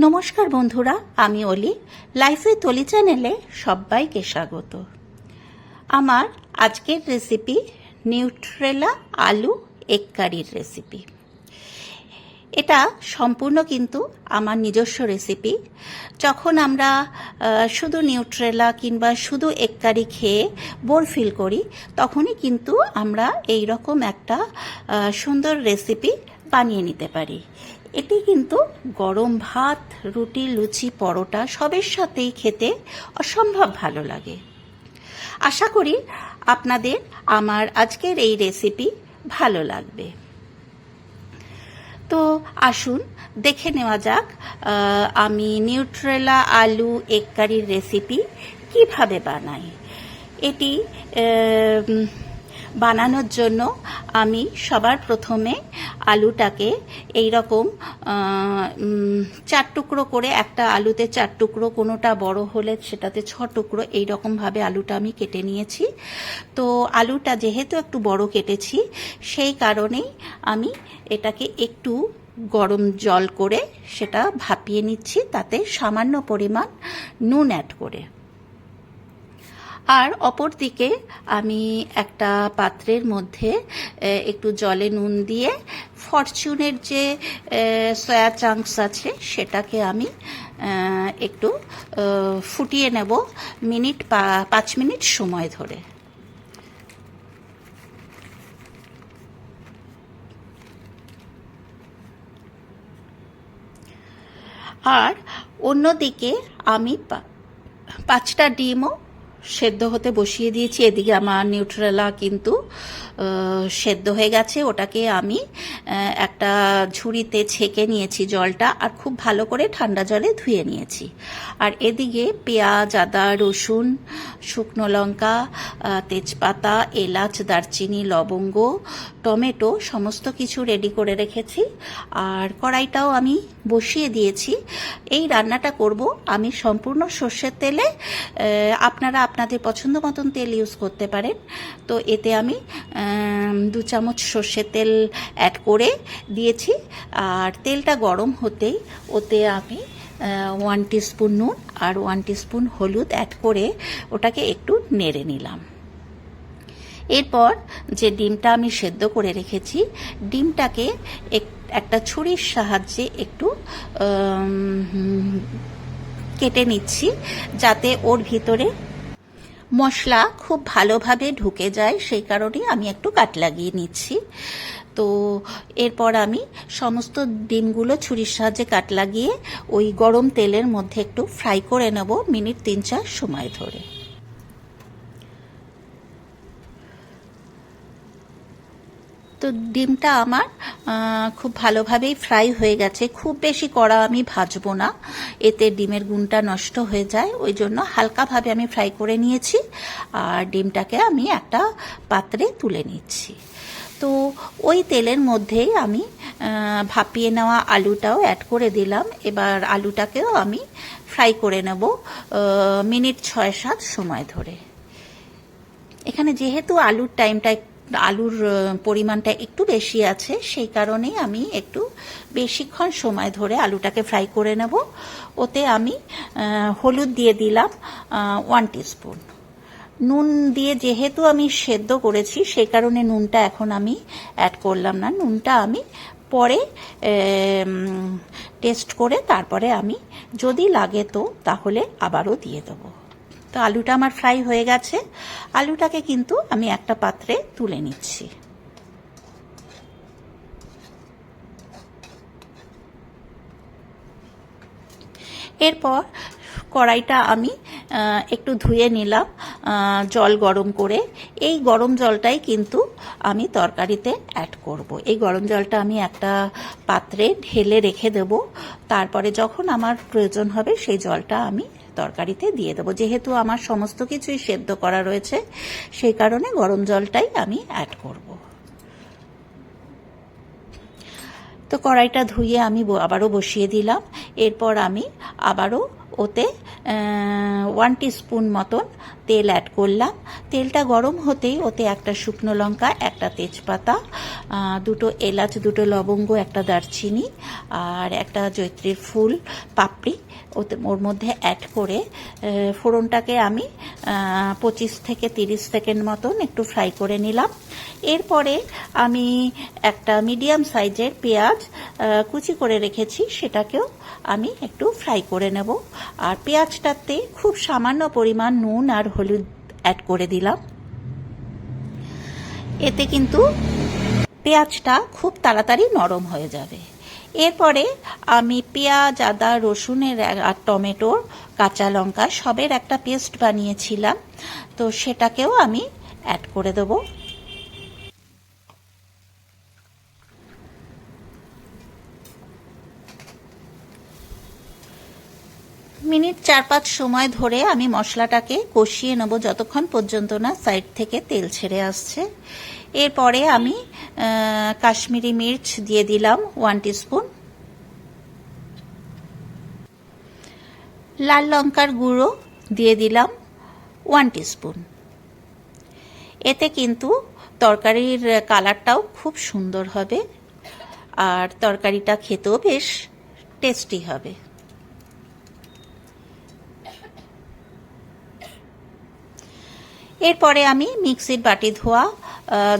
নমস্কার বন্ধুরা, আমি অলি। লাইফ অলি চ্যানেলে সবাইকে স্বাগত। আমার আজকের রেসিপি নিউট্রেলা আলু এগ কারির রেসিপি এটা সম্পূর্ণ কিন্তু আমার নিজস্ব রেসিপি যখন আমরা শুধু নিউট্রেলা কিংবা শুধু এক কারি খেয়ে বোর ফিল করি, তখনই কিন্তু আমরা এই রকম একটা সুন্দর রেসিপি বানিয়ে নিতে পারি। এটি কিন্তু গরম ভাত, রুটি, লুচি, পরোটা সবের সাথেই খেতে অসম্ভব ভালো লাগে। আশা করি আপনাদের আমার আজকের এই রেসিপি ভালো লাগবে। তো আসুন, দেখে নেওয়া যাক আমি নিউট্রেলা আলু এগ কারির রেসিপি কীভাবে বানাই। এটি বানানোর জন্য আমি সবার প্রথমে আলুটাকে এই রকম চার টুকরো করে একটা আলুতে চার টুকরো, কোনোটা বড় হলে সেটাতে ছ টুকরো এই রকমভাবে আলুটা আমি কেটে নিয়েছি। তো আলুটা যেহেতু একটু বড় কেটেছি, সেই কারণেই আমি এটাকে একটু গরম জল করে সেটা ভাপিয়ে নিচ্ছি, তাতে সামান্য পরিমাণ নুন অ্যাড করে। আর অপর দিকে আমি একটা পাত্রের মধ্যে একটু জলে নুন দিয়ে ফরচুনের যে সয়া চাংস আছে সেটাকে আমি একটু ফুটিয়ে নেব মিনিট পাঁচ মিনিট সময় ধরে। আর অন্যদিকে আমি পাঁচটা ডিমও সেদ্ধ হতে বসিয়ে দিয়েছি। এদিকে আমার নিউট্রেলা কিন্তু সেদ্ধ হয়ে গেছে। ওটাকে আমি একটা ঝুড়িতে ছেঁকে নিয়েছি জলটা আর খুব ভালো করে ঠান্ডা জলে ধুয়ে নিয়েছি। আর এদিকে পেঁয়াজ, আদা, রসুন, শুকনো লঙ্কা তেজপাতা, এলাচ, দারচিনি, লবঙ্গ, টমেটো সমস্ত কিছু রেডি করে রেখেছি। আর কড়াইটাও আমি বসিয়ে দিয়েছি। এই রান্নাটা করব আমি সম্পূর্ণ সর্ষের তেলে। আপনারা আপনাদের পছন্দ মতন তেল ইউজ করতে পারেন। তো এতে আমি দু চামচ সর্ষের তেল অ্যাড করে দিয়েছি। আর তেলটা গরম হতেই ওতে আমি ওয়ান টিস্পুন নুন আর ওয়ান টিস্পুন হলুদ অ্যাড করে ওটাকে একটু নেড়ে নিলাম। এরপর যে ডিমটা আমি সেদ্ধ করে রেখেছি, ডিমটাকে এক- একটা ছুরির সাহায্যে একটু কেটে নিচ্ছি, যাতে ওর ভিতরে মশলা খুব ভালোভাবে ঢুকে যায়, সেই কারণেই আমি একটু কাট লাগিয়ে নিচ্ছি। তো এরপর আমি সমস্ত ডিমগুলো ছুরির সাহায্যে কাট লাগিয়ে ওই গরম তেলের মধ্যে একটু ফ্রাই করে নেব মিনিট তিন চার সময় ধরে। তো ডিমটা আমার খুব ভালোভাবেই ফ্রাই হয়ে গেছে। খুব বেশি কড়া আমি ভাজবো না। এতে ডিমের গুণটা নষ্ট হয়ে যায়। ওই জন্য হালকাভাবে আমি ফ্রাই করে নিয়েছি। আর ডিমটাকে আমি একটা পাত্রে তুলে নিচ্ছি। তো ওই তেলের মধ্যেই আমি ভাপিয়ে নেওয়া আলুটাও অ্যাড করে দিলাম। এবার আলুটাকেও আমি ফ্রাই করে নেব মিনিট ছয় সাত সময় ধরে। এখানে যেহেতু আলুর টাইমটা আলুর পরিমাণটা একটু বেশি আছে, সেই কারণেই আমি একটু বেশিক্ষণ সময় ধরে আলুটাকে ফ্রাই করে নেব। ওতে আমি হলুদ দিয়ে দিলাম ওয়ান টিস্পুন নুন দিয়ে যেহেতু আমি সেদ্ধ করেছি সেই কারণে নুনটা এখন আমি অ্যাড করলাম না। নুনটা আমি পরে টেস্ট করে তারপরে আমি যদি লাগে তো তাহলে আবারও দিয়ে দেবো। তো আলুটা আমার ফ্রাই হয়ে গেছে। আলুটাকে কিন্তু আমি একটা পাত্রে তুলে নিচ্ছি। এরপর কড়াইটা আমি একটু ধুয়ে নিলাম জল গরম করে। এই গরম জলটাই কিন্তু আমি তরকারিতে অ্যাড করব। এই গরম জলটা আমি একটা পাত্রে ঢেলে রেখে দেব। তারপরে যখন আমার প্রয়োজন হবে সেই জলটা আমি তরকারিতে দিয়ে দেবো। যেহেতু আমার সমস্ত কিছুই সেদ্ধ করা রয়েছে, সেই কারণে গরম জলটাই আমি অ্যাড করব। তো কড়াইটা ধুয়ে আমি আবারও বসিয়ে দিলাম। এরপর আমি আবারও ওতে ওয়ান স্পুন মতন তেল অ্যাড করলাম। তেলটা গরম হতেই ওতে একটা শুকনো লঙ্কা, একটা তেজপাতা দুটো এলাচ, দুটো লবঙ্গ, একটা দারচিনি আর একটা জৈত্রীর ফুল, পাপড়ি ওর মধ্যে অ্যাড করে ফোড়নটাকে আমি পঁচিশ থেকে তিরিশ সেকেন্ড মতন একটু ফ্রাই করে নিলাম। এরপরে আমি একটা মিডিয়াম সাইজের পেঁয়াজ কুচি করে রেখেছি, সেটাকেও আমি একটু ফ্রাই করে নেব। আর পেঁয়াজটাতে খুব সামান্য পরিমাণ নুন আর হলুদ অ্যাড করে দিলাম। এতে কিন্তু পেঁয়াজটা খুব তাড়াতাড়ি নরম হয়ে যাবে। এরপরে, আমি পেঁয়াজ, আদা, রসুনের আর টমেটোর কাঁচা লঙ্কা সবের একটা পেস্ট বানিয়েছিলাম। তো সেটাকেও আমি অ্যাড করে দেবো। মিনিট চার পাঁচ সময় ধরে আমি মশলাটাকে কষিয়ে নেব যতক্ষণ পর্যন্ত না সাইড থেকে তেল ছেড়ে আসছে। এরপরে আমি কাশ্মীরি মির্চ দিয়ে দিলাম ওয়ান স্পুন লাল লঙ্কার গুঁড়ো দিয়ে দিলাম ওয়ান স্পুন এতে কিন্তু তরকারির কালারটাও খুব সুন্দর হবে আর তরকারিটা খেতেও বেশ টেস্টি হবে। এরপরে আমি মিক্সির বাটি ধোয়া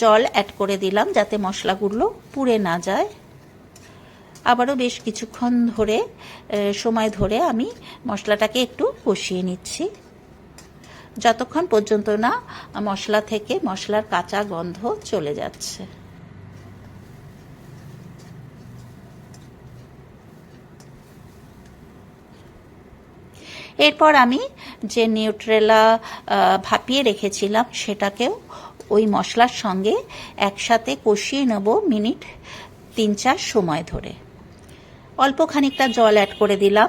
জল অ্যাড করে দিলাম যাতে মশলাগুলো পুড়ে না যায়। আবারও বেশ কিছুক্ষণ ধরে সময় ধরে আমি মশলাটাকে একটু কষিয়ে নিচ্ছি। যতক্ষণ পর্যন্ত না মশলা থেকে মশলার কাঁচা গন্ধ চলে যাচ্ছে। এরপর আমি যে নিউট্রেলা ভাপিয়ে রেখেছিলাম সেটাকেও ওই মশলার সঙ্গে একসাথে কষিয়ে নেব মিনিট তিন চার সময় ধরে। অল্প খানিকটা জল অ্যাড করে দিলাম।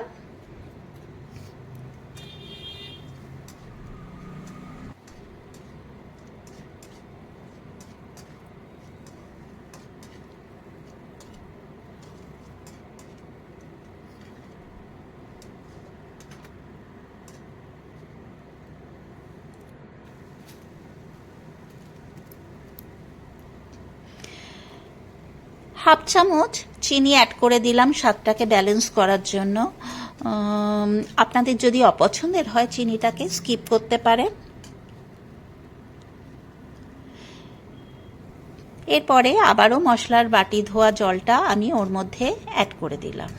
হাফ চামচ চিনি অ্যাড করে দিলাম স্বাদটাকে ব্যালেন্স করার জন্য। আপনাদের যদি অপছন্দের হয় চিনিটাকে স্কিপ করতে পারেন। এরপরে আবারও মশলার বাটি ধোয়া জলটা আমি ওর মধ্যে অ্যাড করে দিলাম।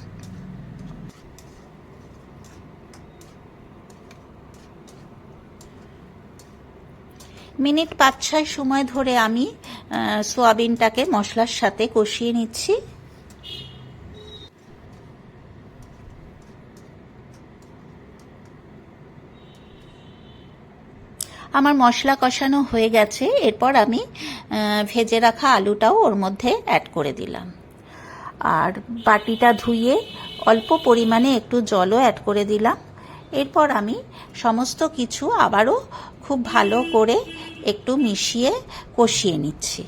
মিনিট পাঁচ ছয় সময় ধরে আমি সোয়াবিনটাকে মশলার সাথে কষিয়ে নিচ্ছি। আমার মশলা কষানো হয়ে গেছে। এরপর আমি ভেজে রাখা আলুটাও ওর মধ্যে অ্যাড করে দিলাম। আর বাটিটা ধুয়ে অল্প পরিমাণে একটু জলও অ্যাড করে দিলাম। এরপর আমি সমস্ত কিছু আবারও খুব ভালো করে একটু মিশিয়ে কষিয়ে নিচ্ছি।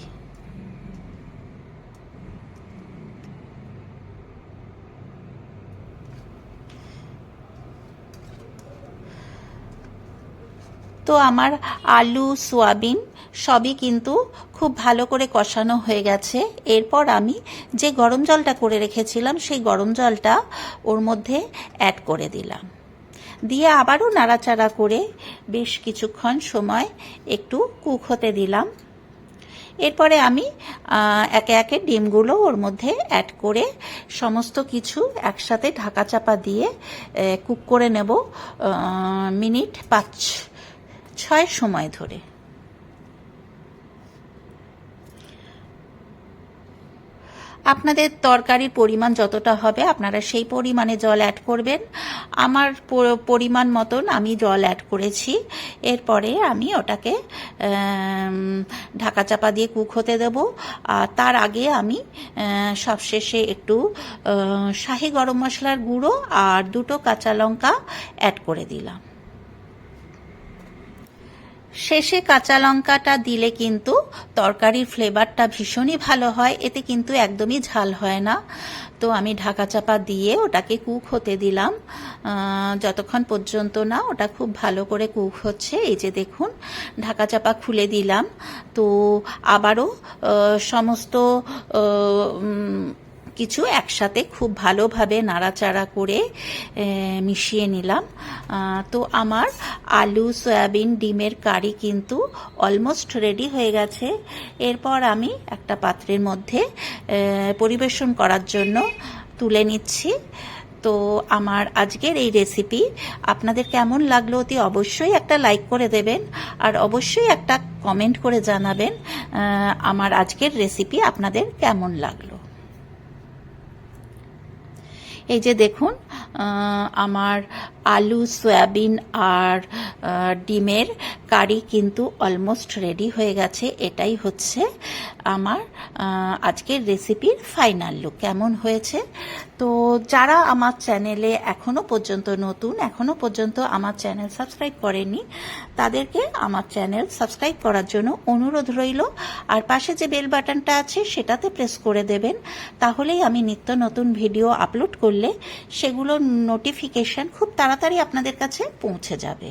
তো আমার আলু, সোয়াবিন সবই কিন্তু খুব ভালো করে কষানো হয়ে গেছে। এরপর আমি যে গরম জলটা করে রেখেছিলাম, সেই গরম জলটা ওর মধ্যে অ্যাড করে দিলাম। দিয়ে আবারও নাড়াচাড়া করে বেশ কিছুক্ষণ সময় একটু কুক হতে দিলাম। এরপরে আমি একে একে ডিমগুলো ওর মধ্যে অ্যাড করে সমস্ত কিছু একসাথে ঢাকা চাপা দিয়ে কুক করে নেব মিনিট পাঁচ, ছয় সময় ধরে। আপনাদের তরকারির পরিমাণ যতটা হবে, আপনারা সেই পরিমাণে জল অ্যাড করবেন। আমার পরিমাণ মতন আমি জল অ্যাড করেছি। এরপরে আমি ওটাকে ঢাকা চাপা দিয়ে কুক হতে দেব। আর তার আগে আমি সবশেষে একটু শাহি গরম মশলার গুঁড়ো আর দুটো কাঁচা লঙ্কা অ্যাড করে দিলাম। শেষে কাঁচা লঙ্কাটা দিলে কিন্তু তরকারির ফ্লেভারটা ভীষণই ভালো হয়, এতে কিন্তু একদমই ঝাল হয় না। তো আমি ঢাকা চাপা দিয়ে ওটাকে কুক হতে দিলাম। যতক্ষণ পর্যন্ত না ওটা খুব ভালো করে কুক হচ্ছে, এই যে দেখুন, ঢাকা চাপা খুলে দিলাম। তো আবারও সমস্ত কিছু একসাথে খুব ভালোভাবে নাড়াচাড়া করে মিশিয়ে নিলাম। তো আমার আলু, সয়াবিন, ডিমের কারি কিন্তু অলমোস্ট রেডি হয়ে গেছে। এরপর আমি একটা পাত্রের মধ্যে পরিবেশন করার জন্য তুলে নিচ্ছি। তো আমার আজকের এই রেসিপি আপনাদের কেমন লাগল অতি অবশ্যই একটা লাইক করে দেবেন, আর অবশ্যই একটা কমেন্ট করে জানাবেন আমার আজকের রেসিপি আপনাদের কেমন লাগল। এই যে দেখুন আমার আলু সয়াবিন আর ডিমের কারি কিন্তু অলমোস্ট রেডি হয়ে গেছে। এটাই হচ্ছে আমার আজকের রেসিপির ফাইনাল লুক কেমন হয়েছে? তো যারা আমার চ্যানেলে এখনও পর্যন্ত নতুন, এখনও পর্যন্ত আমার চ্যানেল সাবস্ক্রাইব করেনি, তাদেরকে আমার চ্যানেল সাবস্ক্রাইব করার জন্য অনুরোধ রইল। আর পাশে যে বেল বাটনটা আছে, সেটাতে প্রেস করে দেবেন। তাহলেই আমি নিত্য নতুন ভিডিও আপলোড করলে সেগুলো নোটিফিকেশন খুব তাড়াতাড়ি আপনাদের কাছে পৌঁছে যাবে।